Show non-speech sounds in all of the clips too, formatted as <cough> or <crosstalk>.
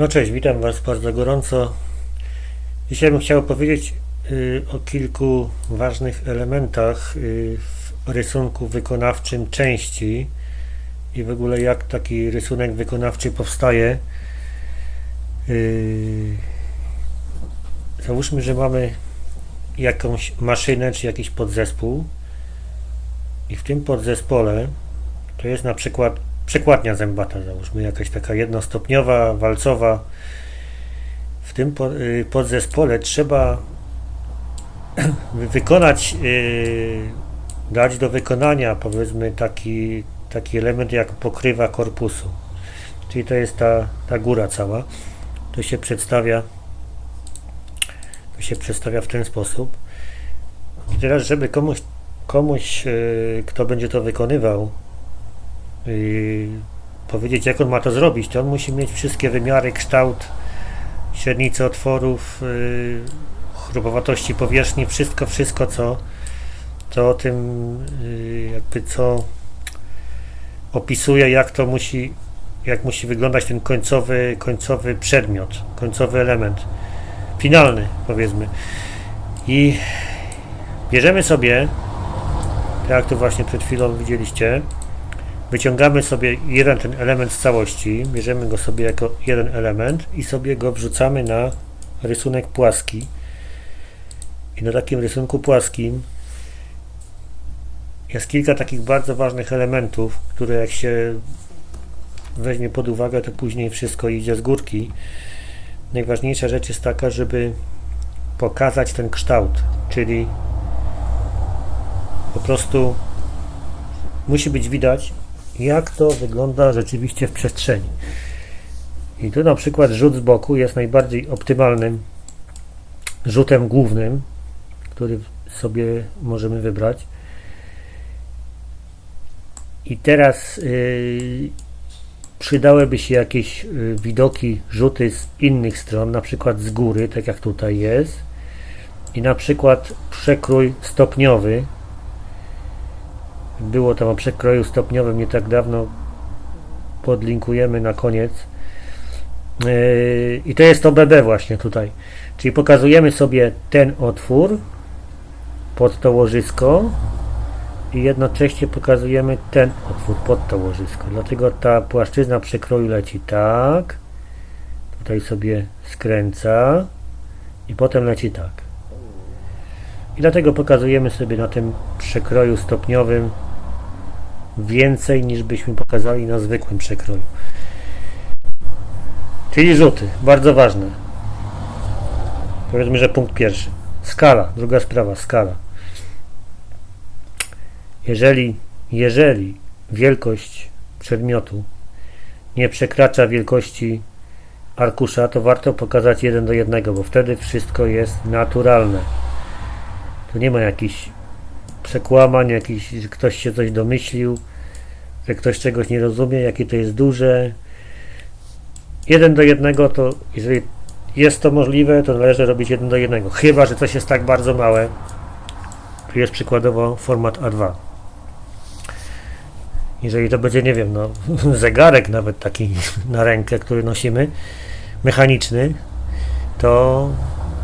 No cześć, witam Was bardzo gorąco. Dzisiaj bym chciał powiedzieć y, o kilku ważnych elementach y, w rysunku wykonawczym części i w ogóle jak taki rysunek wykonawczy powstaje. Y, załóżmy, że mamy jakąś maszynę czy jakiś podzespół i w tym podzespole to jest na przykład przekładnia zębata, załóżmy jakaś taka jednostopniowa, walcowa. W tym y, podzespole trzeba wy- <clears throat> wykonać, y, dać do wykonania powiedzmy taki, taki element jak pokrywa korpusu. Czyli to jest ta, ta góra cała. To się przedstawia to się przedstawia w ten sposób. I teraz, żeby komuś, komuś y, kto będzie to wykonywał, powiedzieć, jak on ma to zrobić, to on musi mieć wszystkie wymiary, kształt, średnicy otworów, yy, chrupowatości powierzchni, wszystko, wszystko, co, co o tym, yy, jakby co opisuje, jak to musi, jak musi wyglądać ten końcowy, końcowy przedmiot, końcowy element, finalny, powiedzmy. I bierzemy sobie, tak jak to właśnie przed chwilą widzieliście, wyciągamy sobie jeden ten element z całości, bierzemy go sobie jako jeden element i sobie go wrzucamy na rysunek płaski. I na takim rysunku płaskim jest kilka takich bardzo ważnych elementów, które jak się weźmie pod uwagę, to później wszystko idzie z górki. Najważniejsza rzecz jest taka, żeby pokazać ten kształt, czyli po prostu musi być widać, jak to wygląda rzeczywiście w przestrzeni. I tu na przykład rzut z boku jest najbardziej optymalnym rzutem głównym, który sobie możemy wybrać. I teraz yy, przydałyby się jakieś yy, widoki, rzuty z innych stron, na przykład z góry, tak jak tutaj jest. I na przykład przekrój stopniowy, było tam o przekroju stopniowym nie tak dawno. Podlinkujemy na koniec. Yy, I to jest to BB właśnie tutaj. Czyli pokazujemy sobie ten otwór pod to łożysko i jednocześnie pokazujemy ten otwór pod to łożysko. Dlatego ta płaszczyzna przekroju leci tak. Tutaj sobie skręca i potem leci tak. I dlatego pokazujemy sobie na tym przekroju stopniowym więcej niż byśmy pokazali na zwykłym przekroju. Czyli rzuty, bardzo ważne. Powiedzmy, że punkt pierwszy. Skala, druga sprawa, skala. Jeżeli, jeżeli wielkość przedmiotu nie przekracza wielkości arkusza, to warto pokazać 1 do 1, bo wtedy wszystko jest naturalne. Tu nie ma jakichś przekłamań, jakiś, ktoś się coś domyślił, że ktoś czegoś nie rozumie, jakie to jest duże. Jeden do jednego to, jeżeli jest to możliwe, to należy robić jeden do jednego. Chyba, że coś jest tak bardzo małe. Tu jest przykładowo format A2. Jeżeli to będzie, nie wiem, no, <laughs> zegarek nawet taki <laughs> na rękę, który nosimy, mechaniczny, to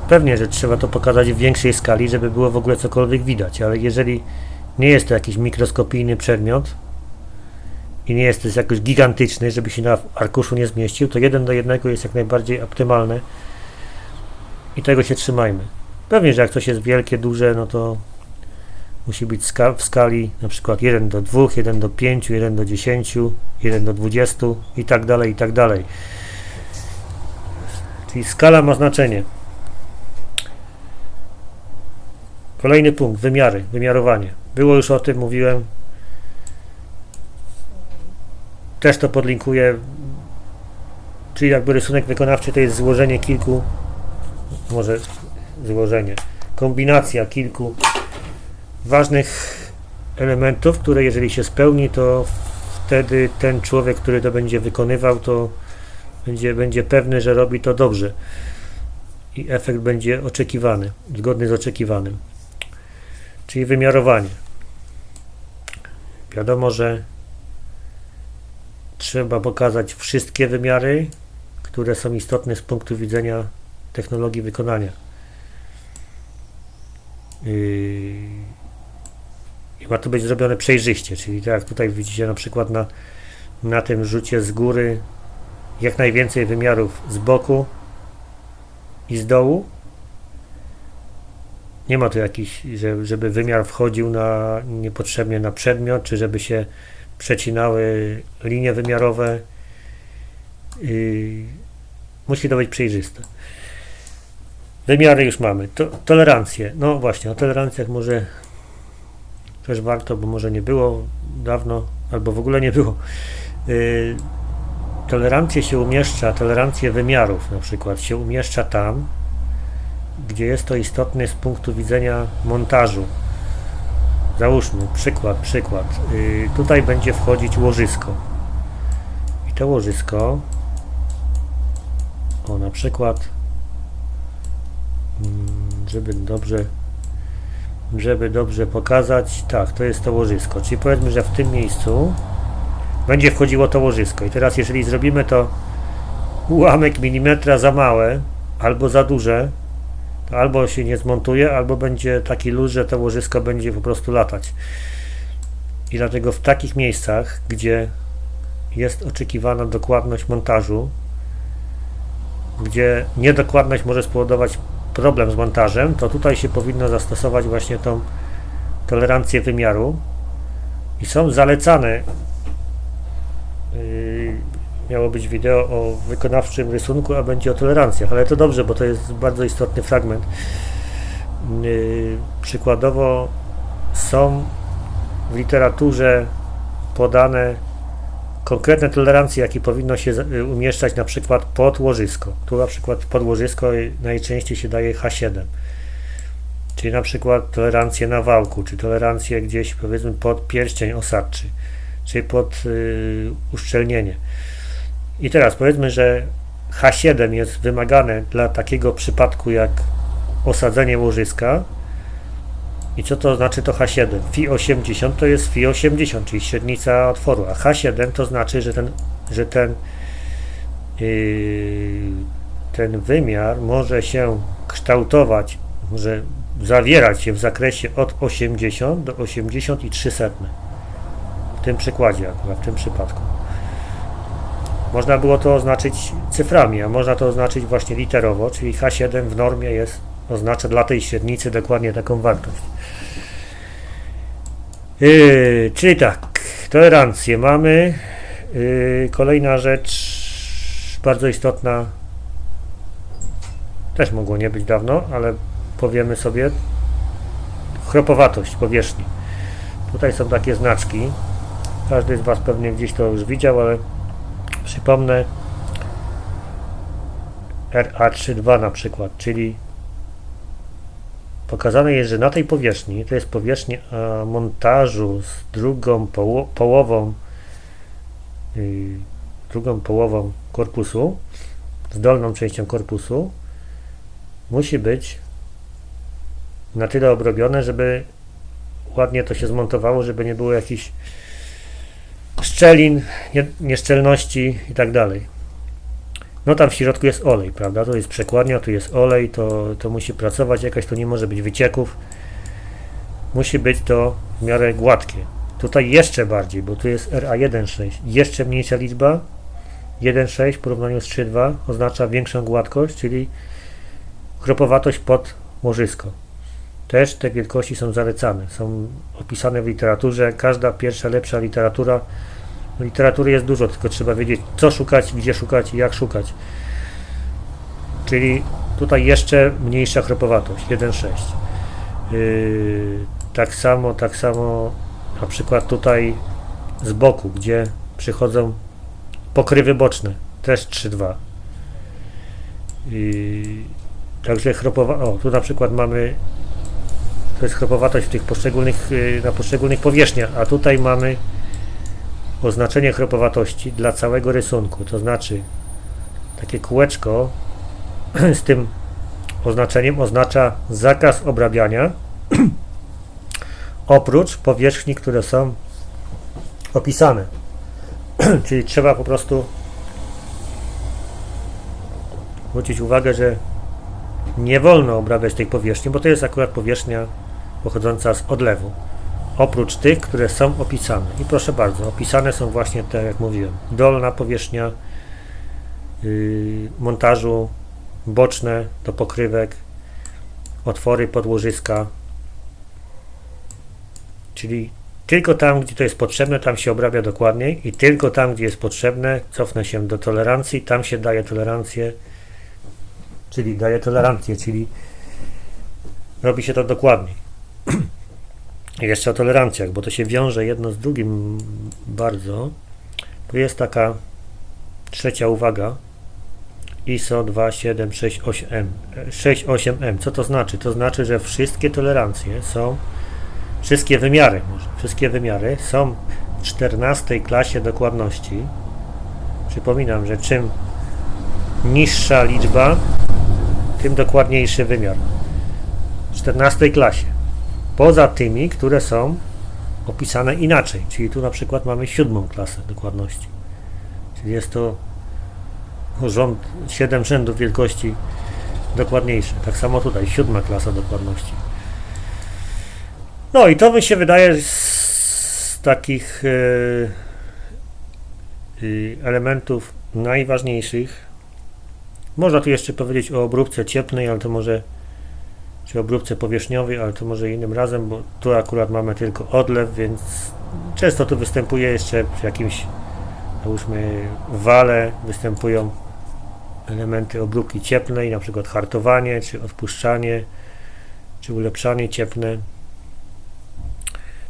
pewnie, że trzeba to pokazać w większej skali, żeby było w ogóle cokolwiek widać, ale jeżeli nie jest to jakiś mikroskopijny przedmiot i nie jest to jakoś gigantyczny, żeby się na arkuszu nie zmieścił, to jeden do jednego jest jak najbardziej optymalne i tego się trzymajmy. Pewnie, że jak coś jest wielkie, duże, no to musi być w skali na przykład 1 do 2, 1 do 5, 1 do 10, 1 do 20 i tak dalej, i tak dalej. Czyli skala ma znaczenie. Kolejny punkt, wymiary, wymiarowanie. Było już o tym, mówiłem. Też to podlinkuję. Czyli jakby rysunek wykonawczy to jest złożenie kilku, może złożenie, kombinacja kilku ważnych elementów, które jeżeli się spełni, to wtedy ten człowiek, który to będzie wykonywał, to będzie, będzie pewny, że robi to dobrze. I efekt będzie oczekiwany, zgodny z oczekiwanym czyli wymiarowanie. Wiadomo, że trzeba pokazać wszystkie wymiary, które są istotne z punktu widzenia technologii wykonania. Yy, I ma to być zrobione przejrzyście, czyli tak jak tutaj widzicie na przykład na, na tym rzucie z góry jak najwięcej wymiarów z boku i z dołu. Nie ma tu jakiś, że, żeby wymiar wchodził na niepotrzebnie na przedmiot, czy żeby się przecinały linie wymiarowe. Musi to być przejrzyste. Wymiary już mamy. To, tolerancje. No właśnie, o tolerancjach może też warto, bo może nie było dawno, albo w ogóle nie było. Yy, tolerancję się umieszcza, tolerancję wymiarów na przykład się umieszcza tam, gdzie jest to istotne z punktu widzenia montażu. Załóżmy, przykład, przykład. Yy, tutaj będzie wchodzić łożysko. I to łożysko, o na przykład, mm, żeby dobrze, żeby dobrze pokazać, tak, to jest to łożysko. Czyli powiedzmy, że w tym miejscu będzie wchodziło to łożysko. I teraz, jeżeli zrobimy to ułamek milimetra za małe albo za duże, albo się nie zmontuje, albo będzie taki luz, że to łożysko będzie po prostu latać. I dlatego w takich miejscach, gdzie jest oczekiwana dokładność montażu, gdzie niedokładność może spowodować problem z montażem, to tutaj się powinno zastosować właśnie tą tolerancję wymiaru i są zalecane miało być wideo o wykonawczym rysunku, a będzie o tolerancjach, ale to dobrze, bo to jest bardzo istotny fragment. Yy, przykładowo są w literaturze podane konkretne tolerancje, jakie powinno się z- umieszczać na przykład pod łożysko. Tu na przykład pod łożysko najczęściej się daje H7. Czyli na przykład tolerancję na wałku, czy tolerancję gdzieś powiedzmy pod pierścień osadczy czyli pod y, uszczelnienie. I teraz powiedzmy, że H7 jest wymagane dla takiego przypadku jak osadzenie łożyska. I co to znaczy to H7? Fi 80 to jest Fi 80, czyli średnica otworu, a H7 to znaczy, że ten, że ten, yy, ten wymiar może się kształtować, może zawierać się w zakresie od 80 do 83 setne w tym przykładzie, akurat w tym przypadku. Można było to oznaczyć cyframi, a można to oznaczyć właśnie literowo, czyli H7 w normie jest, oznacza dla tej średnicy dokładnie taką wartość. Yy, czyli tak, tolerancję mamy. Yy, kolejna rzecz bardzo istotna, też mogło nie być dawno, ale powiemy sobie, chropowatość powierzchni. Tutaj są takie znaczki. Każdy z Was pewnie gdzieś to już widział, ale przypomnę RA32 na przykład, czyli pokazane jest, że na tej powierzchni, to jest powierzchnia a, montażu z drugą poło połową yy, drugą połową korpusu, z dolną częścią korpusu, musi być na tyle obrobione, żeby ładnie to się zmontowało, żeby nie było jakichś szczelin, nie, nieszczelności i tak dalej. No tam w środku jest olej, prawda? To jest przekładnia, tu jest olej, to, to musi pracować jakaś, to nie może być wycieków. Musi być to w miarę gładkie. Tutaj jeszcze bardziej, bo tu jest RA1.6. Jeszcze mniejsza liczba. 1.6 w porównaniu z 3.2 oznacza większą gładkość, czyli chropowatość pod łożysko. Też te wielkości są zalecane, są opisane w literaturze. Każda pierwsza, lepsza literatura. Literatury jest dużo, tylko trzeba wiedzieć, co szukać, gdzie szukać i jak szukać. Czyli tutaj jeszcze mniejsza chropowatość, 1,6. Yy, tak samo, tak samo na przykład tutaj z boku, gdzie przychodzą pokrywy boczne, też 3,2. Yy, także chropowa... O, tu na przykład mamy to jest chropowatość w tych poszczególnych, yy, na poszczególnych powierzchniach, a tutaj mamy oznaczenie chropowatości dla całego rysunku, to znaczy takie kółeczko <clears throat> z tym oznaczeniem oznacza zakaz obrabiania <clears throat> oprócz powierzchni, które są opisane. <clears throat> Czyli trzeba po prostu zwrócić uwagę, że nie wolno obrabiać tej powierzchni, bo to jest akurat powierzchnia pochodząca z odlewu. Oprócz tych, które są opisane. I proszę bardzo, opisane są właśnie te, jak mówiłem, dolna powierzchnia yy, montażu, boczne do pokrywek, otwory podłożyska, czyli tylko tam, gdzie to jest potrzebne, tam się obrabia dokładniej i tylko tam, gdzie jest potrzebne, cofnę się do tolerancji, tam się daje tolerancję, czyli daje tolerancję, czyli robi się to dokładniej. <clears throat> Jeszcze o tolerancjach, bo to się wiąże jedno z drugim bardzo. Tu jest taka trzecia uwaga. ISO 2768M. 68M. Co to znaczy? To znaczy, że wszystkie tolerancje są, wszystkie wymiary, może, wszystkie wymiary są w 14 klasie dokładności. Przypominam, że czym niższa liczba, tym dokładniejszy wymiar. W 14 klasie poza tymi, które są opisane inaczej. Czyli tu na przykład mamy siódmą klasę dokładności. Czyli jest to rząd, 7 rzędów wielkości dokładniejsze. Tak samo tutaj, siódma klasa dokładności. No i to mi się wydaje z takich e, e, elementów najważniejszych. Można tu jeszcze powiedzieć o obróbce cieplnej, ale to może czy obróbce powierzchniowej, ale to może innym razem, bo tu akurat mamy tylko odlew, więc często tu występuje jeszcze przy jakimś, załóżmy, wale, występują elementy obróbki cieplnej, na przykład hartowanie, czy odpuszczanie, czy ulepszanie cieplne.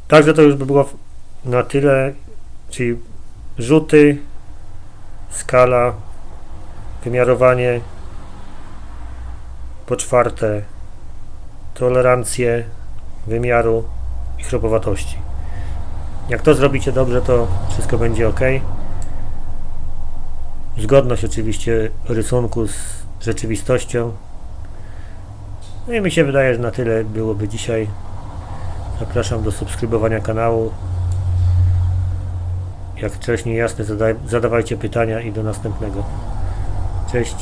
Także to już by było na tyle, czyli rzuty, skala, wymiarowanie, po czwarte tolerancję wymiaru i chropowatości. Jak to zrobicie dobrze, to wszystko będzie ok. Zgodność oczywiście rysunku z rzeczywistością. No i mi się wydaje, że na tyle byłoby dzisiaj. Zapraszam do subskrybowania kanału. Jak niejasne, zadaj, zadawajcie pytania i do następnego. Cześć.